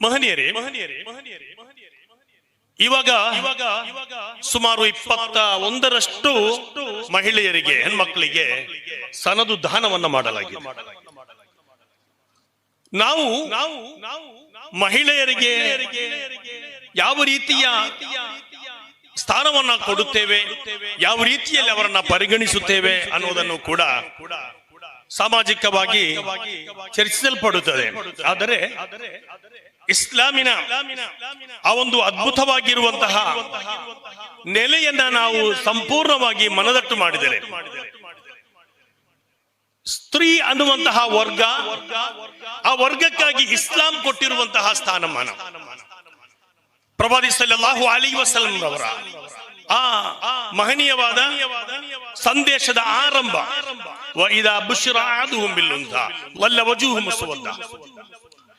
ಮಹನೀಯರೇ ಮಹನೀಯರೇ ಮಹನೀಯರೇ ಇವಾಗ ಇವಾಗ ಸುಮಾರು ಇಪ್ಪತ್ತ ಒಂದರಷ್ಟು ಮಹಿಳೆಯರಿಗೆ, ಹೆಣ್ಮಕ್ಳಿಗೆ ಸನದು ದಾನವನ್ನ ಮಾಡಲಾಗಿದೆ. ನಾವು ನಾವು ಮಹಿಳೆಯರಿಗೆ ಯಾವ ರೀತಿಯ ಸ್ಥಾನವನ್ನ ಕೊಡುತ್ತೇವೆ, ಯಾವ ರೀತಿಯಲ್ಲಿ ಅವರನ್ನ ಪರಿಗಣಿಸುತ್ತೇವೆ ಅನ್ನೋದನ್ನು ಕೂಡ ಸಾಮಾಜಿಕವಾಗಿ ಚರ್ಚಿಸಲ್ಪಡುತ್ತದೆ. ಆದರೆ ಇಸ್ಲಾಮಿನ ಆ ಒಂದು ಅದ್ಭುತವಾಗಿರುವಂತಹ ನೆಲೆಯನ್ನ ನಾವು ಸಂಪೂರ್ಣವಾಗಿ ಮನದಟ್ಟು ಮಾಡಿದರೆ. ಸ್ತ್ರೀ ಅನ್ನುವಂತಹ ವರ್ಗ, ಆ ವರ್ಗಕ್ಕಾಗಿ ಇಸ್ಲಾಂ ಕೊಟ್ಟಿರುವಂತಹ ಸ್ಥಾನಮಾನ. ಪ್ರವಾದಿ ಸಲ್ಲಲ್ಲಾಹು ಅಲಿ ವಸಲಂ ರವರ ಆ ಮಹನೀಯವಾದ ಸಂದೇಶದ ಆರಂಭ.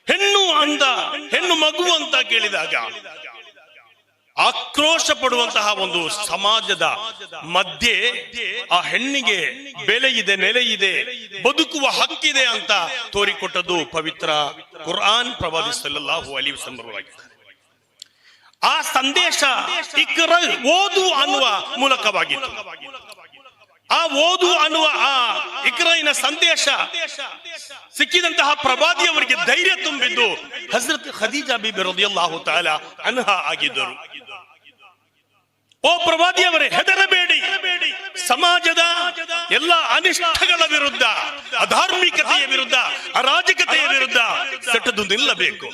ಹೆಣ್ಣು ಅಂದ, ಹೆಣ್ಣು ಮಗು ಅಂತ ಕೇಳಿದಾಗ ಆಕ್ರೋಶ ಪಡುವಂತಹ ಒಂದು ಸಮಾಜದ ಮಧ್ಯೆ ಆ ಹೆಣ್ಣಿಗೆ ಬೆಲೆ ಇದೆ ನೆಲೆ ಇದೆ ಬದುಕುವ ಹಕ್ಕಿದೆ ಅಂತ ತೋರಿಕೊಟ್ಟದ್ದು ಪವಿತ್ರ ಕುರ್ಆನ್ ಪ್ರವಾದಿ ಸಲ್ಲಲ್ಲಾಹು ಅಲಿ ಸಂಬರವಾಗಿದ್ದಾರೆ ಆ ಸಂದೇಶ ಇಕ್ರ ಓದು ಅನ್ನುವ ಮೂಲಕವಾಗಿತ್ತು. ಆ ಓದು ಅನ್ನುವ ಆ ಇಕ್ರೈನ ಸಂದೇಶ ಸಿಕ್ಕಿದಂತಹ ಪ್ರಭಾದಿಯವರಿಗೆ ಧೈರ್ಯ ತುಂಬಿದ್ದು ಹಜರತ್ ಖದೀಜಾ ಬಿಬಿ ರದಿಯಲ್ಲಾಹು ತಾಲ ಅನ್ಹ ಆಗಿದ್ದರು. ಓ ಪ್ರವಾದಿಯವರೇ, ಹೆದರಬೇಡಿ. ಸಮಾಜದ ಎಲ್ಲ ಅನಿಷ್ಟಗಳ ವಿರುದ್ಧ, ಅಧಾರ್ಮಿಕತೆಯ ವಿರುದ್ಧ, ಅರಾಜಕತೆಯ ವಿರುದ್ಧ ಸೆಟ್ಟದು ನಿಲ್ಲಬೇಕು.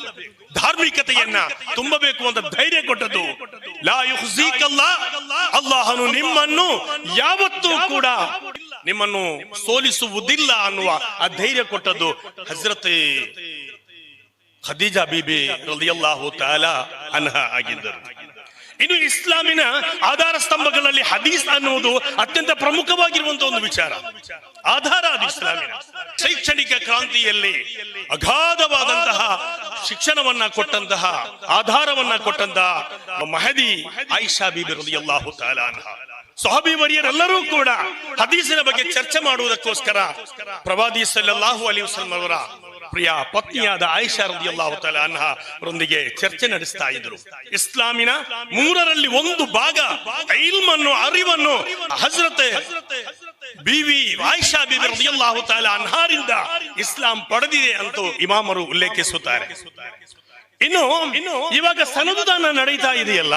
ಧಾರ್ಮಿಕತೆಯನ್ನ ತುಂಬಬೇಕು ಅಂತ ಧೈರ್ಯ ಕೊಟ್ಟದ್ದು. ಅಲ್ಲಾಹನು ನಿಮ್ಮನ್ನು ಯಾವತ್ತೂ ಕೂಡ ನಿಮ್ಮನ್ನು ಸೋಲಿಸುವುದಿಲ್ಲ ಅನ್ನುವ ಆ ಧೈರ್ಯ ಕೊಟ್ಟದ್ದು ಹಜರತ್ ಖದೀಜಾ ಬೀಬಿ ರಲಿಯಲ್ಲಾಹು ತಾಲ ಅನ್ಹ ಆಗಿದ್ದರು. ಇನ್ನು ಇಸ್ಲಾಮಿನ ಆಧಾರ ಸ್ತಂಭಗಳಲ್ಲಿ ಹದೀಸ್ ಅನ್ನುವುದು ಅತ್ಯಂತ ಪ್ರಮುಖವಾಗಿರುವಂತಹ ಒಂದು ವಿಚಾರ. ಆಧಾರ ಅದು ಇಸ್ಲಾಮಿನ. ಶೈಕ್ಷಣಿಕ ಕ್ರಾಂತಿಯಲ್ಲಿ ಅಗಾಧವಾದಂತಹ ಶಿಕ್ಷಣವನ್ನ ಕೊಟ್ಟಂತಹ, ಆಧಾರವನ್ನ ಕೊಟ್ಟಂತಹ ಮಹದಿ ಆಯಿಷಾ ಬೀಬಿ ರಲಿಯಲ್ಲಾಹು ತಾಲ ಅನ್ಹ. ಸೊಹಬಿ ವರಿಯರೆಲ್ಲರೂ ಕೂಡ ಹದೀಸಿನ ಬಗ್ಗೆ ಚರ್ಚೆ ಮಾಡುವುದಕ್ಕೋಸ್ಕರ ಪ್ರವಾದಿ ಸಲ್ಲಾಹು ಅಲಿ ವಸಲ್ಲಂ ಅವರ ಪ್ರಿಯ ಪತ್ನಿಯಾದ ಆಯಿಷಾ ರದಿಯಲ್ಲಾಹು ಅನ್ಹ ಅವರೊಂದಿಗೆ ಚರ್ಚೆ ನಡೆಸ್ತಾ ಇದ್ರು. ಇಸ್ಲಾಮಿನ ಮೂರರಲ್ಲಿ ಒಂದು ಭಾಗ ಇಲ್ಮನ್ನು, ಅರಿವನ್ನು ಹಜರತೆ ಬಿವಿ ಆಯಿಷಾ ಬಿಬಿ ರದಿಯಲ್ಲಾಹು ಅನ್ಹಾರಿಂದ ಇಸ್ಲಾಂ ಪಡೆದಿದೆ ಅಂತ ಇಮಾಮರು ಉಲ್ಲೇಖಿಸುತ್ತಾರೆ. ಇನ್ನು ಇನ್ನು, ಇವಾಗ ಸನದುದಾನ ನಡೀತಾ ಇದೆಯಲ್ಲ?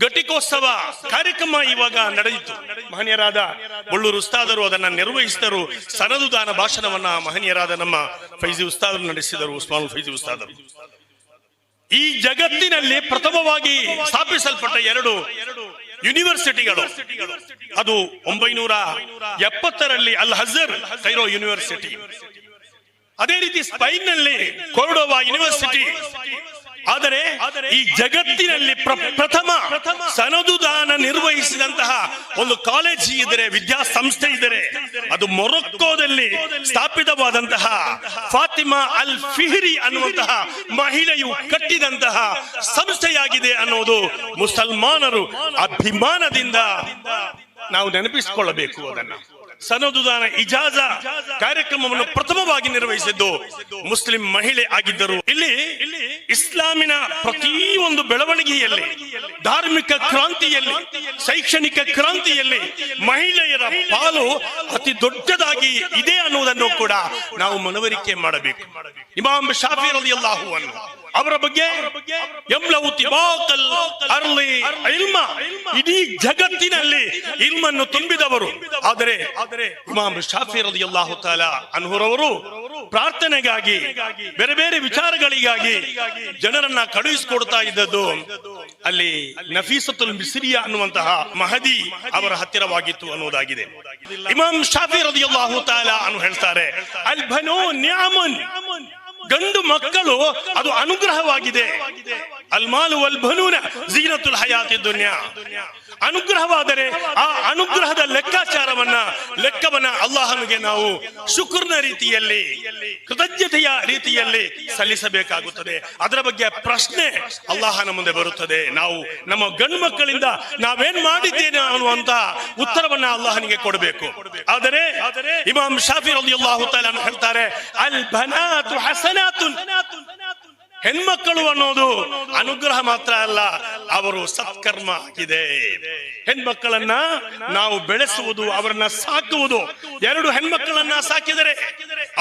ಘಟಿಕೋತ್ಸವ ಕಾರ್ಯಕ್ರಮ ಇವಾಗ ನಡೆಯಿತು ಮಹನೀಯರಾದ ಬಳ್ಳೂರು ಉಸ್ತಾದರು ಅದನ್ನ ನಿರ್ವಹಿಸಿದರು. ಸನದುದಾನ ಭಾಷಣವನ್ನ ಮಹನೀಯರಾದ ನಮ್ಮ ಫೈಜಿ ಉಸ್ತಾದರು ನಡೆಸಿದರು, ಉಸ್ಮಾನ್ ಫೈಜಿ ಉಸ್ತಾದರು. ಈ ಜಗತ್ತಿನಲ್ಲಿ ಪ್ರಥಮವಾಗಿ ಸ್ಥಾಪಿಸಲ್ಪಟ್ಟ ಎರಡು ಯೂನಿವರ್ಸಿಟಿಗಳು. ಅದು ಒಂಬೈನೂರ ಎಪ್ಪತ್ತರಲ್ಲಿ ಅಲ್ ಹಜರ್ ಕೈರೋ ಯೂನಿವರ್ಸಿಟಿ. ಅದೇ ರೀತಿ ಸ್ಪೈನ್ನಲ್ಲಿ ಕೊರಡೋವಾ ಯೂನಿವರ್ಸಿಟಿ. ಆದರೆ ಈ ಜಗತ್ತಿನಲ್ಲಿ ಪ್ರ- ಪ್ರಥಮ ಸನದುದಾನ ನಿರ್ವಹಿಸಿದಂತಹ ಒಂದು ಕಾಲೇಜ್ ಇದ್ದರೆ, ವಿದ್ಯಾಸಂಸ್ಥೆ ಇದ್ದರೆ, ಅದು ಮೊರೊಕ್ಕೋದಲ್ಲಿ ಸ್ಥಾಪಿತವಾದಂತಹ ಫಾತಿಮಾ ಅಲ್ ಫಿಹಿರಿ ಅನ್ನುವಂತಹ ಮಹಿಳೆಯು ಕಟ್ಟಿದಂತಹ ಸಂಸ್ಥೆಯಾಗಿದೆ ಅನ್ನೋದು ಮುಸಲ್ಮಾನರು ಅಭಿಮಾನದಿಂದ ನಾವು ನೆನಪಿಸಿಕೊಳ್ಳಬೇಕು ಅದನ್ನ. ಸನದುದಾನ ಇಜಾಜ ಕಾರ್ಯಕ್ರಮವನ್ನು ಪ್ರಥಮವಾಗಿ ನಿರ್ವಹಿಸಿದ್ದು ಮುಸ್ಲಿಂ ಮಹಿಳೆ ಆಗಿದ್ದರು. ಇಲ್ಲಿ ಇಸ್ಲಾಮಿನ ಪ್ರತಿಯೊಂದು ಬೆಳವಣಿಗೆಯಲ್ಲಿ, ಧಾರ್ಮಿಕ ಕ್ರಾಂತಿಯಲ್ಲಿ, ಶೈಕ್ಷಣಿಕ ಕ್ರಾಂತಿಯಲ್ಲಿ ಮಹಿಳೆಯರ ಪಾಲು ಅತಿ ದೊಡ್ಡದಾಗಿ ಇದೆ ಅನ್ನುವುದನ್ನು ಕೂಡ ನಾವು ಮನವರಿಕೆ ಮಾಡಬೇಕು. ಇಮಾಮ್ ಶಾಫಿ ರಲಿಯಲ್ಲಾಹು ಅನ್ನು ಅವರ ಬಗ್ಗೆ ಅರ್ಲಿ ಇಲ್ಮ. ಇಡೀ ಜಗತ್ತಿನಲ್ಲಿ ಇಲ್ಮನ್ನು ತುಂಬಿದವರು. ಆದರೆ ಇಮಾಮ್ ಶಾಫಿ ರಲಿಯಲ್ಲಾಹು ತಾಲ ಅನ್ಹುರವರು ಪ್ರಾರ್ಥನೆಗಾಗಿ, ಬೇರೆ ಬೇರೆ ವಿಚಾರಗಳಿಗಾಗಿ ಜನರನ್ನ ಕಳುಹಿಸಿಕೊಡ್ತಾ ಇದ್ದದ್ದು ಅಲ್ಲಿ ನಫೀಸತುಲ್ ಮಿಸ್ರಿಯ ಅನ್ನುವಂತಹ ಮಹದಿ ಅವರ ಹತ್ತಿರವಾಗಿತ್ತು ಅನ್ನುವುದಾಗಿದೆ. ಇಮಾಮ್ ಶಾಫಿ ರದಿಯಲ್ಲಾಹು ತಾಲಾ ಅನ್ನು ಹೇಳ್ತಾರೆ ಅಲ್ ನ್ಯಾಮನ್. ಗಂಡು ಮಕ್ಕಳು ಅದು ಅನುಗ್ರಹವಾಗಿದೆ. ಅಲ್ಮಾಲು ಅಲ್ ಬನೂನ ಜೀನತುಲ್ ಹಯಾತಿ ದುನ್ಯಾ. ಅನುಗ್ರಹವಾದರೆ ಆ ಅನುಗ್ರಹದ ಲೆಕ್ಕಾಚಾರವನ್ನ, ಲೆಕ್ಕವನ್ನ ಅಲ್ಲಾಹನಿಗೆ ನಾವು ಶುಕ್ರನ ರೀತಿಯಲ್ಲಿ, ಕೃತಜ್ಞತೆಯ ರೀತಿಯಲ್ಲಿ ಸಲ್ಲಿಸಬೇಕಾಗುತ್ತದೆ. ಅದರ ಬಗ್ಗೆ ಪ್ರಶ್ನೆ ಅಲ್ಲಾಹನ ಮುಂದೆ ಬರುತ್ತದೆ. ನಾವು ನಮ್ಮ ಗಂಡು ಮಕ್ಕಳಿಂದ ನಾವೇನ್ ಮಾಡಿದ್ದೇನೆ ಅನ್ನುವಂತ ಉತ್ತರವನ್ನ ಅಲ್ಲಾಹನಿಗೆ ಕೊಡಬೇಕು. ಆದರೆ ಇಮಾಮ್ ಶಾಫಿ ಅಲ್ಲಾಹು ಹೇಳ್ತಾರೆ ಅಲ್ ಬನಾತು ಹಸನಾತುನ್. ಹೆಣ್ಮಕ್ಕಳು ಅನ್ನೋದು ಅನುಗ್ರಹ ಮಾತ್ರ ಅಲ್ಲ, ಅವರು ಸತ್ಕರ್ಮ ಆಗಿದೆ. ಹೆಣ್ಮಕ್ಕಳನ್ನ ನಾವು ಬೆಳೆಸುವುದು, ಅವರನ್ನ ಸಾಕುವುದು. ಎರಡು ಹೆಣ್ಮಕ್ಕಳನ್ನ ಸಾಕಿದರೆ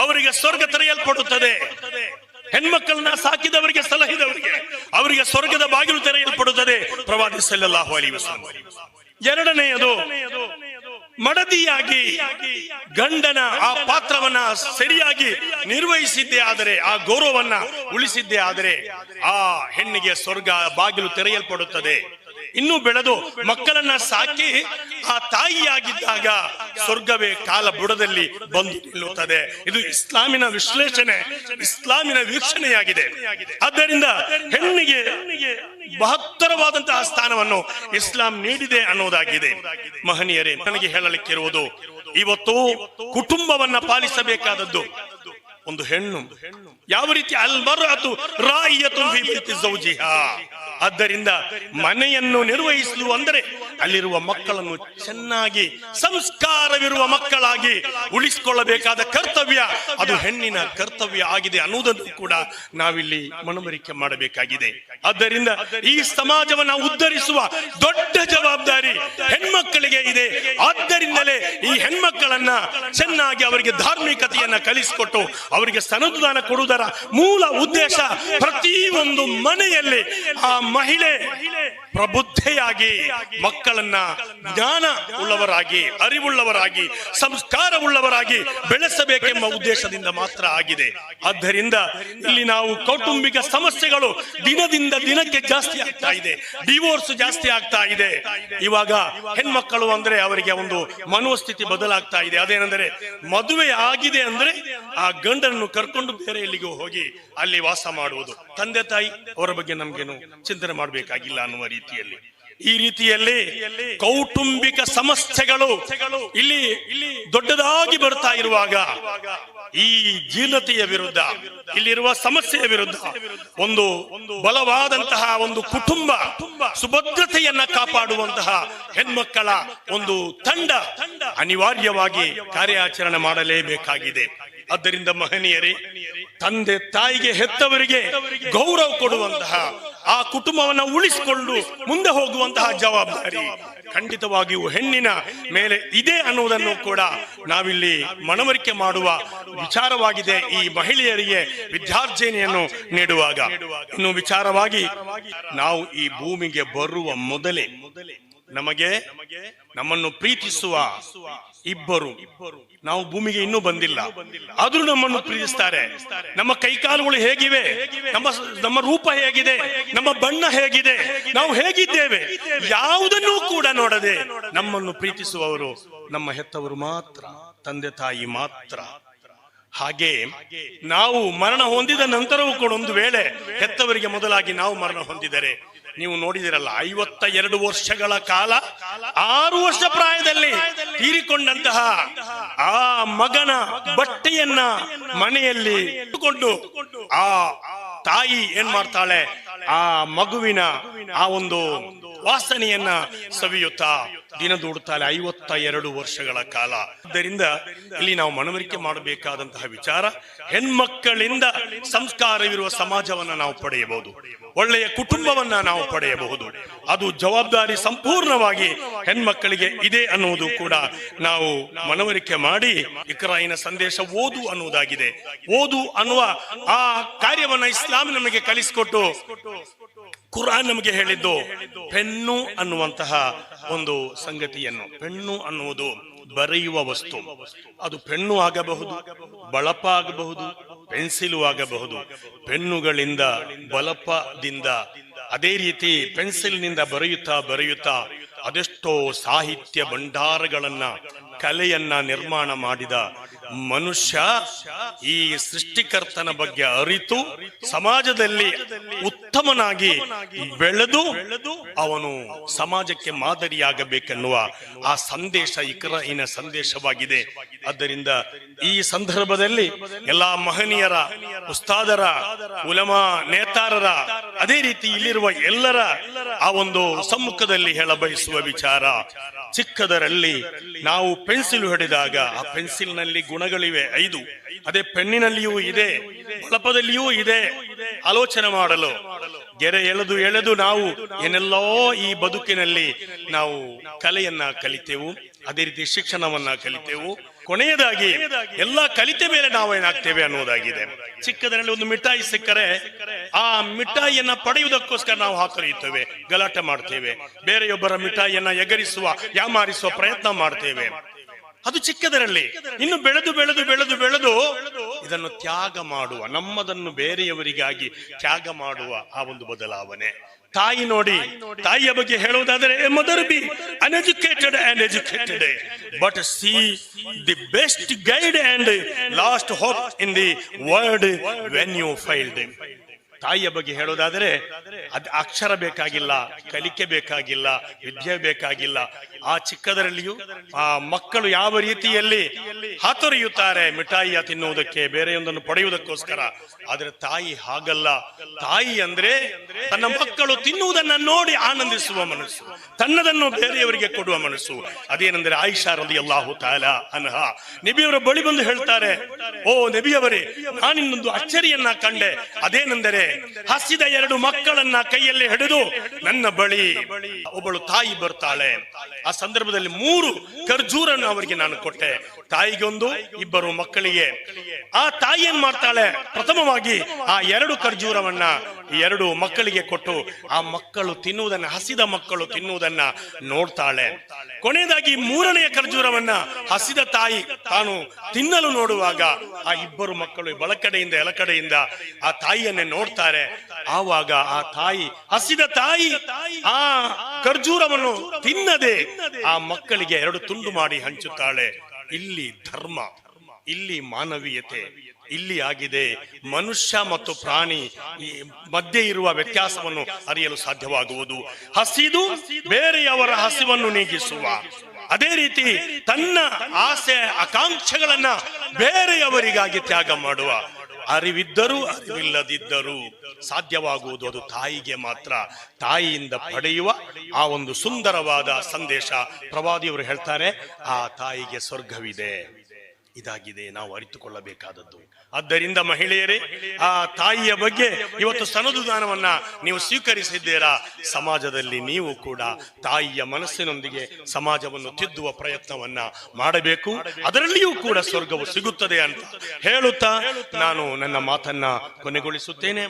ಅವರಿಗೆ ಸ್ವರ್ಗ ತೆರೆಯಲ್ಪಡುತ್ತದೆ. ಹೆಣ್ಮಕ್ಕಳನ್ನ ಸಾಕಿದವರಿಗೆ ಸಲಹಿದವರಿಗೆ ಅವರಿಗೆ ಸ್ವರ್ಗದ ಬಾಗಿಲು ತೆರೆಯಲ್ಪಡುತ್ತದೆ. ಪ್ರವಾದಿ ಸಲ್ಲಲ್ಲಾಹು ಎರಡನೆಯದು ಮಡದಿಯಾಗಿ ಗಂಡನ ಆ ಪಾತ್ರವನ್ನ ಸರಿಯಾಗಿ ನಿರ್ವಹಿಸಿದ್ದೇ ಆದರೆ, ಆ ಗೌರವವನ್ನ ಉಳಿಸಿದ್ದೇ ಆದರೆ, ಆ ಹೆಣ್ಣಿಗೆ ಸ್ವರ್ಗ ಬಾಗಿಲು ತೆರೆಯಲ್ಪಡುತ್ತದೆ. ಇನ್ನು ಬೆಳೆದು ಮಕ್ಕಳನ್ನ ಸಾಕಿ ಆ ತಾಯಿಯಾಗಿದ್ದಾಗ ಸ್ವರ್ಗವೇ ಕಾಲ ಬುಡದಲ್ಲಿ ಬಂದು ನಿಲ್ಲುತ್ತದೆ. ಇದು ಇಸ್ಲಾಮಿನ ವಿಶ್ಲೇಷಣೆ, ಇಸ್ಲಾಮಿನ ವೀಕ್ಷಣೆಯಾಗಿದೆ. ಆದ್ದರಿಂದ ಹೆಣ್ಣಿಗೆ ಮಹತ್ತರವಾದಂತಹ ಸ್ಥಾನವನ್ನು ಇಸ್ಲಾಂ ನೀಡಿದೆ ಅನ್ನೋದಾಗಿದೆ. ಮಹನೀಯರೇ, ನನಗೆ ಹೇಳಲಿಕ್ಕಿರುವುದು, ಇವತ್ತು ಕುಟುಂಬವನ್ನ ಪಾಲಿಸಬೇಕಾದದ್ದು ಒಂದು ಹೆಣ್ಣು. ಯಾವ ರೀತಿ ಅಲ್ಬರ್ ಜೌಜಿಹಾ ಆದ್ದರಿಂದ ಮನೆಯನ್ನು ನಿರ್ವಹಿಸಲು ಅಂದರೆ ಅಲ್ಲಿರುವ ಮಕ್ಕಳನ್ನು ಚೆನ್ನಾಗಿ, ಸಂಸ್ಕಾರವಿರುವ ಮಕ್ಕಳಾಗಿ ಉಳಿಸಿಕೊಳ್ಳಬೇಕಾದ ಕರ್ತವ್ಯ ಅದು ಹೆಣ್ಣಿನ ಕರ್ತವ್ಯ ಆಗಿದೆ ಅನ್ನುವುದನ್ನು ಕೂಡ ನಾವಿಲ್ಲಿ ಮನವರಿಕೆ ಮಾಡಬೇಕಾಗಿದೆ. ಆದ್ದರಿಂದ ಈ ಸಮಾಜವನ್ನ ಉದ್ಧರಿಸುವ ದೊಡ್ಡ ಜವಾಬ್ದಾರಿ ಹೆಣ್ಮಕ್ಕಳಿಗೆ ಇದೆ. ಆದ್ದರಿಂದಲೇ ಈ ಹೆಣ್ಮಕ್ಕಳನ್ನ ಚೆನ್ನಾಗಿ ಅವರಿಗೆ ಧಾರ್ಮಿಕತೆಯನ್ನ ಕಲಿಸಿಕೊಟ್ಟು ಅವರಿಗೆ ಸನದಾನ ಕೊಡುವುದರ ಮೂಲ ಉದ್ದೇಶ ಪ್ರತಿ ಒಂದು ಮನೆಯಲ್ಲಿ ಆ ಮಹಿಳೆ ಪ್ರಬುದ್ಧೆಯಾಗಿ ಮಕ್ಕಳನ್ನ ಜ್ಞಾನ ಉಳ್ಳವರಾಗಿ, ಅರಿವುಳ್ಳವರಾಗಿ ಸಂಸ್ಕಾರವುಳ್ಳವರಾಗಿ ಬೆಳೆಸಬೇಕೆಂಬ ಉದ್ದೇಶದಿಂದ ಮಾತ್ರ ಆಗಿದೆ. ಆದ್ದರಿಂದ ಇಲ್ಲಿ ನಾವು ಕೌಟುಂಬಿಕ ಸಮಸ್ಯೆಗಳು ದಿನದಿಂದ ದಿನಕ್ಕೆ ಜಾಸ್ತಿ ಆಗ್ತಾ ಇದೆ. ಡಿವೋರ್ಸ್ ಜಾಸ್ತಿ ಆಗ್ತಾ ಇದೆ. ಇವಾಗ ಹೆಣ್ಮಕ್ಕಳು ಅಂದ್ರೆ ಅವರಿಗೆ ಒಂದು ಮನೋಸ್ಥಿತಿ ಬದಲಾಗ್ತಾ ಇದೆ. ಅದೇನೆಂದರೆ ಮದುವೆ ಆಗಿದೆ ಅಂದ್ರೆ ಆ ಗಂಡನನ್ನು ಕರ್ಕೊಂಡು ಬೇರೆ ಎಲ್ಲಿಗೂ ಹೋಗಿ ಅಲ್ಲಿ ವಾಸ ಮಾಡುವುದು. ತಂದೆ ತಾಯಿ ಅವರ ಬಗ್ಗೆ ನಮ್ಗೇನು ಚಿಂತನೆ ಮಾಡಬೇಕಾಗಿಲ್ಲ ಅನ್ನುವ ರೀತಿಯಲ್ಲಿ. ಈ ರೀತಿಯಲ್ಲಿ ಕೌಟುಂಬಿಕ ಸಮಸ್ಯೆಗಳು ಇಲ್ಲಿ ದೊಡ್ಡದಾಗಿ ಬರ್ತಾ ಇರುವಾಗ ಈ ಜೀರ್ಣತೆಯ ವಿರುದ್ಧ, ಇಲ್ಲಿರುವ ಸಮಸ್ಯೆಯ ವಿರುದ್ಧ ಒಂದು ಬಲವಾದಂತಹ ಒಂದು ಕುಟುಂಬ ಸುಭದ್ರತೆಯನ್ನ ಕಾಪಾಡುವಂತಹ ಹೆಣ್ಮಕ್ಕಳ ಒಂದು ತಂಡ ಅನಿವಾರ್ಯವಾಗಿ ಕಾರ್ಯಾಚರಣೆ ಮಾಡಲೇಬೇಕಾಗಿದೆ. ಆದ್ದರಿಂದ ಮಹನೀಯರೇ, ತಂದೆ ತಾಯಿಗೆ ಹೆತ್ತವರಿಗೆ ಗೌರವ ಕೊಡುವಂತಹ ಆ ಕುಟುಂಬವನ್ನು ಉಳಿಸಿಕೊಂಡು ಮುಂದೆ ಹೋಗುವಂತಹ ಜವಾಬ್ದಾರಿ. ಖಂಡಿತವಾಗಿಯೂ ಹೆಣ್ಣಿನ ಮೇಲೆ ಇದೆ ಅನ್ನುವುದನ್ನು ಕೂಡ ನಾವಿಲ್ಲಿ ಮನವರಿಕೆ ಮಾಡುವ ವಿಚಾರವಾಗಿದೆ ಈ ಮಹಿಳೆಯರಿಗೆ ವಿದ್ಯಾರ್ಜನೆಯನ್ನು ನೀಡುವಾಗ. ಇನ್ನು ವಿಚಾರವಾಗಿ ನಾವು ಈ ಭೂಮಿಗೆ ಬರುವ ಮೊದಲೇ ನಮಗೆ ನಮ್ಮನ್ನು ಪ್ರೀತಿಸುವ ಇಬ್ಬರು. ನಾವು ಭೂಮಿಗೆ ಇನ್ನೂ ಬಂದಿಲ್ಲ. ಆದ್ರೂ ನಮ್ಮನ್ನು ಪ್ರೀತಿಸ್ತಾರೆ. ನಮ್ಮ ಕೈಕಾಲುಗಳು ಹೇಗಿವೆ? ನಮ್ಮ ನಮ್ಮ ರೂಪ ಹೇಗಿದೆ? ನಮ್ಮ ಬಣ್ಣ ಹೇಗಿದೆ? ನಾವು ಹೇಗಿದ್ದೇವೆ? ಯಾವುದನ್ನೂ ಕೂಡ ನೋಡದೆ ನಮ್ಮನ್ನು ಪ್ರೀತಿಸುವವರು ನಮ್ಮ ಹೆತ್ತವರು ಮಾತ್ರ, ತಂದೆ ತಾಯಿ ಮಾತ್ರ. ಹಾಗೆ ನಾವು ಮರಣ ಹೊಂದಿದ ನಂತರವೂ ಕೂಡ ಒಂದು ವೇಳೆ ಹೆತ್ತವರಿಗೆ ಮೊದಲಾಗಿ ನಾವು ಮರಣ ಹೊಂದಿದರೆ, ನೀವು ನೋಡಿದಿರಲ್ಲ, ಐವತ್ತ ಎರಡು ವರ್ಷಗಳ ಕಾಲ, ಆರು ವರ್ಷ ಪ್ರಾಯದಲ್ಲಿ ತೀರಿಕೊಂಡಂತಹ ಆ ಮಗನ ಬಟ್ಟೆಯನ್ನ ಮನೆಯಲ್ಲಿ ಇಟ್ಟುಕೊಂಡು ಆ ತಾಯಿ ಏನ್ ಮಾಡ್ತಾಳೆ? ಆ ಮಗುವಿನ ಆ ಒಂದು ವಾಸನೆಯನ್ನ ಸವಿಯುತ್ತಾ ದಿನ ದೂಡುತ್ತಾಳೆ ಐವತ್ತ ಎರಡು ವರ್ಷಗಳ ಕಾಲ. ಆದ್ದರಿಂದ ಇಲ್ಲಿ ನಾವು ಮನವರಿಕೆ ಮಾಡಬೇಕಾದಂತಹ ವಿಚಾರ, ಹೆಣ್ಮಕ್ಕಳಿಂದ ಸಂಸ್ಕಾರವಿರುವ ಸಮಾಜವನ್ನ ನಾವು ಪಡೆಯಬಹುದು. ಒಳ್ಳೆಯ ಕುಟುಂಬವನ್ನ ನಾವು ಪಡೆಯಬಹುದು. ಅದು ಜವಾಬ್ದಾರಿ ಸಂಪೂರ್ಣವಾಗಿ ಹೆಣ್ಮಕ್ಕಳಿಗೆ ಇದೆ ಅನ್ನುವುದು ಕೂಡ ನಾವು ಮನವರಿಕೆ ಮಾಡಿ ಇಕ್ರಾಯಿನ ಸಂದೇಶ ಓದು ಅನ್ನುವುದಾಗಿದೆ. ಓದು ಅನ್ನುವ ಆ ಕಾರ್ಯವನ್ನ ಇಸ್ಲಾಂ ನಮಗೆ ಕಲಿಸಿಕೊಟ್ಟು, ಕುರಾನ್ ನಮಗೆ ಹೇಳಿದ್ದು, ಪೆನ್ನು ಅನ್ನುವಂತಹ ಒಂದು ಸಂಗತಿಯನ್ನು. ಪೆಣ್ಣು ಅನ್ನುವುದು ಬರೆಯುವ ವಸ್ತು. ಅದು ಪೆಣ್ಣು ಆಗಬಹುದು, ಬಳಪ ಆಗಬಹುದು, ಪೆನ್ಸಿಲು ಆಗಬಹುದು. ಪೆಣ್ಣುಗಳಿಂದ, ಬಲಪದಿಂದ, ಅದೇ ರೀತಿ ಪೆನ್ಸಿಲ್ನಿಂದ ಬರೆಯುತ್ತಾ ಬರೆಯುತ್ತಾ ಅದೆಷ್ಟೋ ಸಾಹಿತ್ಯ ಭಂಡಾರಗಳನ್ನ ಕಲೆಯನ್ನ ನಿರ್ಮಾಣ ಮಾಡಿದ ಮನುಷ್ಯ ಈ ಸೃಷ್ಟಿಕರ್ತನ ಬಗ್ಗೆ ಅರಿತು ಸಮಾಜದಲ್ಲಿ ಉತ್ತಮನಾಗಿ ಬೆಳೆದು ಅವನು ಸಮಾಜಕ್ಕೆ ಮಾದರಿಯಾಗಬೇಕೆನ್ನುವ ಆ ಸಂದೇಶ ಇಕ್ರಾಯಿನ ಸಂದೇಶವಾಗಿದೆ. ಆದ್ದರಿಂದ ಈ ಸಂದರ್ಭದಲ್ಲಿ ಎಲ್ಲಾ ಮಹನೀಯರ, ಉಸ್ತಾದರ, ಉಲಮಾ ನೇತಾರರ, ಅದೇ ರೀತಿ ಇಲ್ಲಿರುವ ಎಲ್ಲರ ಆ ಒಂದು ಸಮ್ಮುಖದಲ್ಲಿ ಹೇಳಬಯಸುವ ವಿಚಾರ, ಚಿಕ್ಕದರಲ್ಲಿ ನಾವು ಪೆನ್ಸಿಲ್ ಹೊಡೆದಾಗ ಆ ಪೆನ್ಸಿಲ್ನಲ್ಲಿ ಗುಣಗಳಿವೆ ಐದು. ಅದೇ ಪೆನ್ನಿನಲ್ಲಿಯೂ ಇದೆ ಬಳಪದಲ್ಲಿಯೂ ಇದೆ. ಆಲೋಚನೆ ಮಾಡಲು. ಗೆರೆ ಎಳೆದು ಎಳೆದು ನಾವು ಏನೆಲ್ಲೋ ಈ ಬದುಕಿನಲ್ಲಿ ನಾವು ಕಲೆಯನ್ನ ಕಲಿತೆವು, ಅದೇ ರೀತಿ ಶಿಕ್ಷಣವನ್ನ ಕಲಿತೆವು. ಕೊನೆಯದಾಗಿ ಎಲ್ಲ ಕಲಿತ ಮೇಲೆ ನಾವು ಏನಾಗ್ತೇವೆ ಅನ್ನೋದಾಗಿದೆ. ಚಿಕ್ಕದರಲ್ಲಿ ಒಂದು ಮಿಠಾಯಿ ಸಿಕ್ಕರೆ ಆ ಮಿಠಾಯಿಯನ್ನ ಪಡೆಯುವುದಕ್ಕೋಸ್ಕರ ನಾವು ಹಾಕರಿಯುತ್ತೇವೆ ಗಲಾಟೆ ಮಾಡ್ತೇವೆ. ಬೇರೆಯೊಬ್ಬರ ಮಿಠಾಯಿಯನ್ನ ಎಗರಿಸುವ, ಯಾಮಾರಿಸುವ ಪ್ರಯತ್ನ ಮಾಡ್ತೇವೆ. ಅದು ಚಿಕ್ಕದರಲ್ಲಿ. ಇನ್ನು ಬೆಳೆದು ಬೆಳೆದು ಬೆಳೆದು ಬೆಳೆದು ಇದನ್ನು ತ್ಯಾಗ ಮಾಡುವ, ನಮ್ಮದನ್ನು ಬೇರೆಯವರಿಗಾಗಿ ತ್ಯಾಗ ಮಾಡುವ ಆ ಒಂದು ಬದಲಾವಣೆ. ತಾಯಿ ನೋಡಿ, ತಾಯಿಯ ಬಗ್ಗೆ ಹೇಳುವುದಾದರೆ mother be uneducated and educated but she the best guide and last hope in the world when you failed ತಾಯಿಯ ಬಗ್ಗೆ ಹೇಳೋದಾದರೆ ಅದ್ ಅಕ್ಷರ ಬೇಕಾಗಿಲ್ಲ, ಕಲಿಕೆ ಬೇಕಾಗಿಲ್ಲ, ವಿದ್ಯೆ ಬೇಕಾಗಿಲ್ಲ. ಆ ಚಿಕ್ಕದರಲ್ಲಿಯೂ ಆ ಮಕ್ಕಳು ಯಾವ ರೀತಿಯಲ್ಲಿ ಹಾತೊರೆಯುತ್ತಾರೆ ಮಿಠಾಯಿಯ ತಿನ್ನುವುದಕ್ಕೆ, ಬೇರೆಯೊಂದನ್ನು ಪಡೆಯುವುದಕ್ಕೋಸ್ಕರ. ಆದ್ರೆ ತಾಯಿ ಹಾಗಲ್ಲ. ತಾಯಿ ಅಂದ್ರೆ ತನ್ನ ಮಕ್ಕಳು ತಿನ್ನುವುದನ್ನ ನೋಡಿ ಆನಂದಿಸುವ ಮನಸ್ಸು, ತನ್ನದನ್ನು ಬೇರೆಯವರಿಗೆ ಕೊಡುವ ಮನಸ್ಸು. ಅದೇನೆಂದರೆ ಆಯಿಷಾ ರಲಿ ಅಲ್ಲಾಹು ತಾಲ ಅನಹ. ನಬಿಯವರ ಬಳಿ ಬಂದು ಹೇಳ್ತಾರೆ, ಓ ನಬಿಯವರೇ, ನಾನಿನ್ನೊಂದು ಅಚ್ಚರಿಯನ್ನ ಕಂಡೆ. ಅದೇನೆಂದರೆ ಹಸಿದ ಎರಡು ಮಕ್ಕಳನ್ನ ಕೈಯಲ್ಲಿ ಹಿಡಿದು ನನ್ನ ಬಳಿ ಒಬ್ಬಳು ತಾಯಿ ಬರ್ತಾಳೆ. ಆ ಸಂದರ್ಭದಲ್ಲಿ ಮೂರು ಖರ್ಜೂರನ್ನು ಅವರಿಗೆ ನಾನು ಕೊಟ್ಟೆ. ತಾಯಿಗೊಂದು, ಇಬ್ಬರು ಮಕ್ಕಳಿಗೆ. ಆ ತಾಯಿ ಏನ್ ಮಾಡ್ತಾಳೆ? ಪ್ರಥಮವಾಗಿ ಆ ಎರಡು ಖರ್ಜೂರವನ್ನ ಎರಡು ಮಕ್ಕಳಿಗೆ ಕೊಟ್ಟು ಆ ಮಕ್ಕಳು ತಿನ್ನುವುದನ್ನ, ಹಸಿದ ಮಕ್ಕಳು ತಿನ್ನುವುದನ್ನ ನೋಡ್ತಾಳೆ. ಕೊನೆಯದಾಗಿ ಮೂರನೆಯ ಖರ್ಜೂರವನ್ನ ಹಸಿದ ತಾಯಿ ತಾನು ತಿನ್ನಲು ನೋಡುವಾಗ ಆ ಇಬ್ಬರು ಮಕ್ಕಳು ಬಲಕಡೆಯಿಂದ, ಎಲಕಡೆಯಿಂದ ಆ ತಾಯಿಯನ್ನೇ ನೋಡ್ತಾರೆ. ಆವಾಗ ಆ ತಾಯಿ, ಹಸಿದ ತಾಯಿ, ಆ ಖರ್ಜೂರವನ್ನು ತಿನ್ನದೆ ಆ ಮಕ್ಕಳಿಗೆ ಎರಡು ತುಂಡು ಮಾಡಿ ಹಂಚುತ್ತಾಳೆ. ಇಲ್ಲಿ ಧರ್ಮ, ಇಲ್ಲಿ ಮಾನವೀಯತೆ, ಇಲ್ಲಿ ಆಗಿದೆ ಮನುಷ್ಯ ಮತ್ತು ಪ್ರಾಣಿ ಮಧ್ಯೆ ಇರುವ ವ್ಯತ್ಯಾಸವನ್ನು ಅರಿಯಲು ಸಾಧ್ಯವಾಗುವುದು. ಹಸಿದು ಬೇರೆಯವರ ಹಸಿವನ್ನು ನೀಗಿಸುವ. ಅದೇ ರೀತಿ ತನ್ನ ಆಸೆ, ಆಕಾಂಕ್ಷೆಗಳನ್ನ ಬೇರೆಯವರಿಗಾಗಿ ತ್ಯಾಗ ಮಾಡುವ. ಅರಿವಿದ್ದರೂ ಅರಿವಿಲ್ಲದಿದ್ದರೂ ಸಾಧ್ಯವಾಗುವುದು ಅದು ತಾಯಿಗೆ ಮಾತ್ರ. ತಾಯಿಯಿಂದ ಪಡೆಯುವ ಆ ಒಂದು ಸುಂದರವಾದ ಸಂದೇಶ ಪ್ರವಾದಿಯವರು ಹೇಳ್ತಾರೆ, ಆ ತಾಯಿಗೆ ಸ್ವರ್ಗವಿದೆ. ಇದಾಗಿದೆ ನಾವು ಅರಿತುಕೊಳ್ಳಬೇಕಾದದ್ದು. ಆದ್ದರಿಂದ ಮಹಿಳೆಯರೇ, ಆ ತಾಯಿಯ ಬಗ್ಗೆ ಇವತ್ತು ಸನದುದಾನವನ್ನ ನೀವು ಸ್ವೀಕರಿಸಿದ್ದೀರಾ? ಸಮಾಜದಲ್ಲಿ ನೀವು ಕೂಡ ತಾಯಿಯ ಮನಸ್ಸಿನೊಂದಿಗೆ ಸಮಾಜವನ್ನು ತಿದ್ದುವ ಪ್ರಯತ್ನವನ್ನ ಮಾಡಬೇಕು. ಅದರಲ್ಲಿಯೂ ಕೂಡ ಸ್ವರ್ಗವು ಸಿಗುತ್ತದೆ ಅಂತ ಹೇಳುತ್ತಾ ನಾನು ನನ್ನ ಮಾತನ್ನ ಕೊನೆಗೊಳಿಸುತ್ತೇನೆ.